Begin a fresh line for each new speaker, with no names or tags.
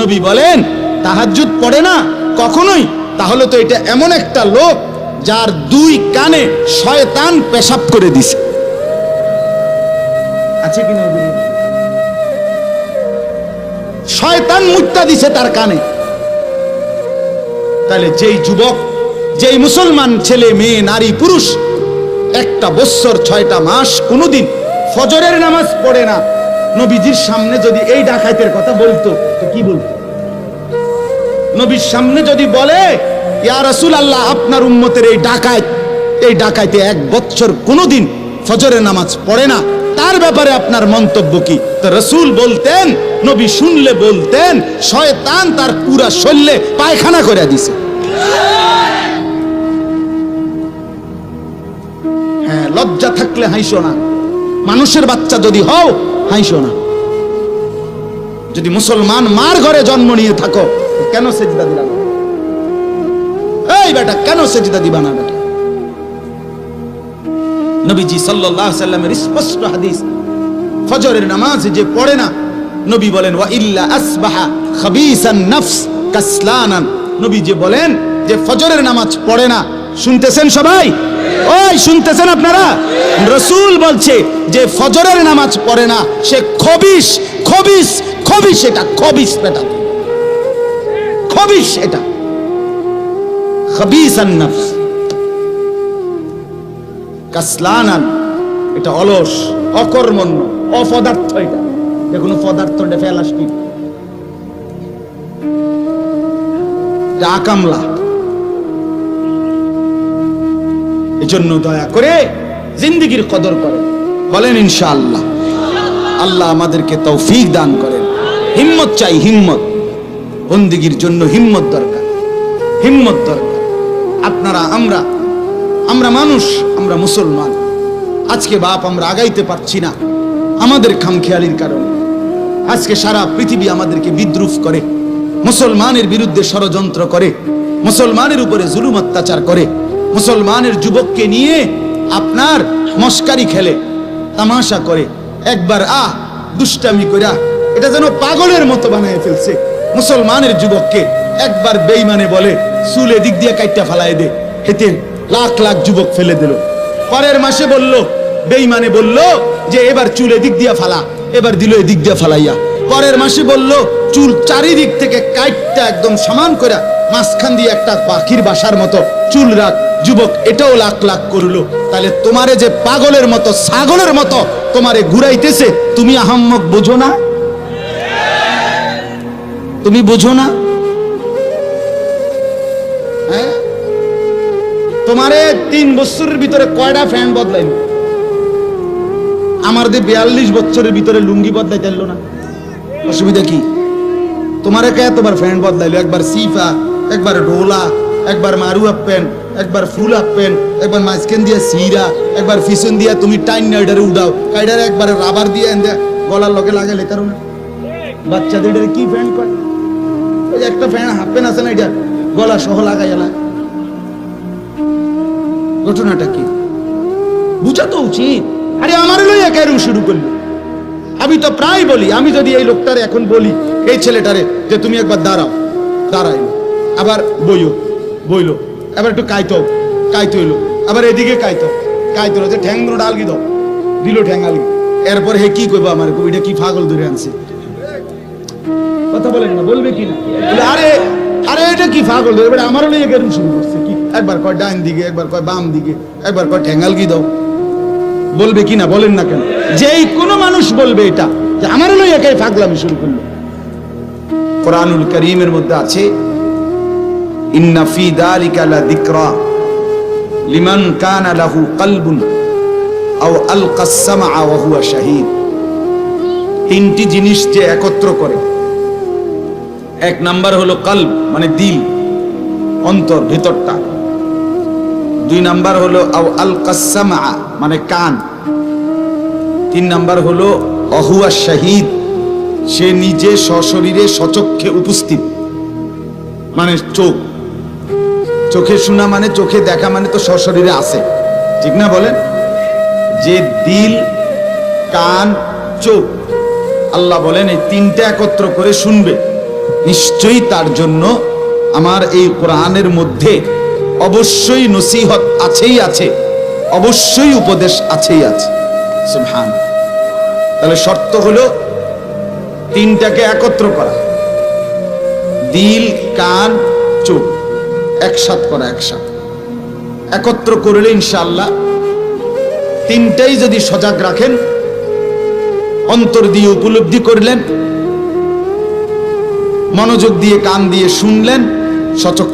নবী বলেন তাহাজ্জুদ পড়ে না কখনোই। তাহলে তো এটা এমন একটা লোক যার দুই কানে শয়তান পেশাব করে দিছে। আছে কি না শয়তান মুক্তা দিছে তার কানে। তাহলে যেই যুবক যেই মুসলমান ছেলে মেয়ে নারী পুরুষ একটা বৎসর ছয়টা মাস কোনোদিন ফজরের নামাজ পড়ে না। নবীজির সামনে যদি এই ডাকাইতের কথা বলতো তো কি বলতো? নবীর সামনে যদি বলে রাসূল আল্লাহ আপনার উম্মতের এই ডাকায় এই ডাকাইতে এক বছর কোনোদিন ফজরের নামাজ পড়ে না। তার ব্যাপারে আপনার মন্তব্য কি? তো রসুল বলতেন, নবী শুনলে বলতেন, শয়তান তার পুরা শরীরে পায়খানা করে দিছে। হ্যাঁ লজ্জা থাকলে হাইসো না। মানুষের বাচ্চা যদি হও হাইসো না। যদি মুসলমান মার ঘরে জন্ম নিয়ে থাকো কেন সেজদা দিলা না? এই বেটা, কেন সেজদা দিবা না বেটা? নবীজি সাল্লাল্লাহু আলাইহি সাল্লামের স্পষ্ট হাদিস, ফজরের নামাজ যে পড়ে না, নবী বলেন, ওয়া ইল্লা আসবাহা খাবিসান নফস কাসলানান। নবী যে বলেন যে, ফজরের নামাজ পড়ে না। শুনতেছেন সবাই? ওই, শুনতেছেন আপনারা? রসুল বলছে যে, ফজরের নামাজ পড়ে না, সে খবিস খবিস খবিস এটা খবিস বেটা। খবিস এটা। খাবিসান নফস। কাসলানান, এটা অলস, অকর্মণ্য, অপদার্থ এটা। যে পদার্থ এটা ফেলাস্টিক এটা আকামলা। এজন্য দয়া করে জিন্দিগির কদর করে। বলেন ইনশাআল্লাহ। আল্লাহ আমাদেরকে তৌফিক দান করেন। হিম্মত চাই, হিম্মত। বন্দিগির জন্য হিম্মত দরকার। হিম্মত দরকার। আপনারা আমরা আমরা মানুষ, আমরা মুসলমান। আজকে বাপ আমরা আগাইতে পারছি না, আমাদের খামখেয়ালির কারণে। আজকে সারা পৃথিবী আমাদেরকে বিদ্রুপ করে, মুসলমানের বিরুদ্ধে ষড়যন্ত্র করে, মুসলমানের উপরে জুলুম অত্যাচার করে, মুসলমানের যুবককে নিয়ে আপনার মস্কারি খেলে, তামাশা করে, একবার আ দুষ্টামি কইরা, এটা যেন পাগলের মতো বানায় ফেলছে। মুসলমানের যুবককে একবার বেইমানে বলে, চুল এদিক দিয়ে কাইটা ফালাই দে। হেতে লাখ লাখ যুবক ফেলে দিল। পরের মাসে বলল বেইমানে বলল যে, এবার চুল এদিক দিয়া ফালা, এবার দিল এদিক দিয়া ফালাইয়া। পরের মাসে বলল, চুল চারিদিক থেকে কাইটটা একদম সমান করে মাঝখান দিয়ে একটা পাখির বাসার মতো চুল রাখ। যুবক, এটাও লাখ লাখ করল। তাহলে তোমারে যে পাগলের মতো, ছাগলের মতো তোমারে ঘুরাইতেছে, তুমি আহাম্মক বোঝো না? তুমি বোঝো না। হ্যাঁ? তোমারে তিন বছরের ভিতরে কয়টা ফ্যান বদলাইল আমার দিয়ে বিয়াল্লিশ বছরের ভিতরে লুঙ্গি বদলাই চাইলো না। অসুবিধা কি? তোমারে কে তোমার ফ্যান বদলাইলো? একবার সিফা, একবার ডোলা একবার মারু আপ প্যান্ট, একবার ফুল আপ প্যান্ট, একবার মাঝখান দিয়ে সিরা, একবার ফিসন দিয়া তুমি টাইন নাইডারে উড়াও কাইডারে একবার রাবার দিয়ে এনে গলার লগে লাগালে কারণ বাচ্চাদের এটারে কি ফ্যান কয়? একটা ফ্যান হাফ প্যান্ট আছে না, এটা গলা সহ লাগাই এলা। ঘটনাটা কি? বুঝা তো উচিত। আরে আমার লইয়া কেন শুরু করলি? আমি তো প্রায় বলি, আমি যদি এই লোকটারে এখন বলি, এই ছেলেটারে যে তুমি একবার দাঁড়াও, দাঁড়াইলো। আবার বইও, বইলো। আবার একটু কাইতো কাইতো হইল আবার এদিকে কাইতো কাইতো যে ঠ্যাং ডালগি দাও, দিল ঠ্যাং এরপর হে কি কইবো আমার কবিটা কি ফাগল ধরে আনছে? কথা বলেন না, বলবে কি না? আরে আরে, এটা কি পাগল? এবার আমারও নিয়ে গেরুম শুরু করছে। কি? একবার কয় ডাইন দিকে, একবার কয় বাম দিকে, একবার কয় ঠ্যাঙ্গাল কি দাও? বলবে কি না, বলেন না কেন? যেই কোনো মানুষ বলবে এটা, যে আমারও লই একাই পাগলামি শুরু করল? কোরআনুল করিমের মধ্যে আছে, ইন্না ফি দালিকা লা যিকরা লিমান কানা লাহু কলবুন, আও আলকা সামআ ওয়া হুয়া শাহীদ। তিনটি জিনিস যে একত্র করে এক নাম্বার হলো কলব মানে দিল, অন্তর, ভিতরটা। দুই নাম্বার হলো আল আলকা সামআ মানে কান। তিন নাম্বার হলো অহুয়া শাহিদ, সে নিজে সশরীরে সচক্ষে উপস্থিত মানে চোখ। চোখে শোনা মানে চোখে দেখা মানে তো সশরীরে আছে, ঠিক না বলেন? যে দিল, কান, চোখ, আল্লাহ বলেন এই তিনটা একত্র করে শুনবে। নিশ্চয়ই তার জন্য আমার এই কোরআনের মধ্যে অবশ্যই নসিহত আছেই আছে, অবশ্যই উপদেশ আছেই আছে। সুবহান। তাহলে শর্ত হলো তিনটাকে একত্র করা। দিল, কান, চোখ, একসাথ করা, একসাথ। একত্র করলে ইনশাআল্লাহ তিনটাই যদি সজাগ রাখেন, অন্তর দিয়ে উপলব্ধি করলেন মনোযোগ দিয়ে কান দিয়ে শুনলেন সচক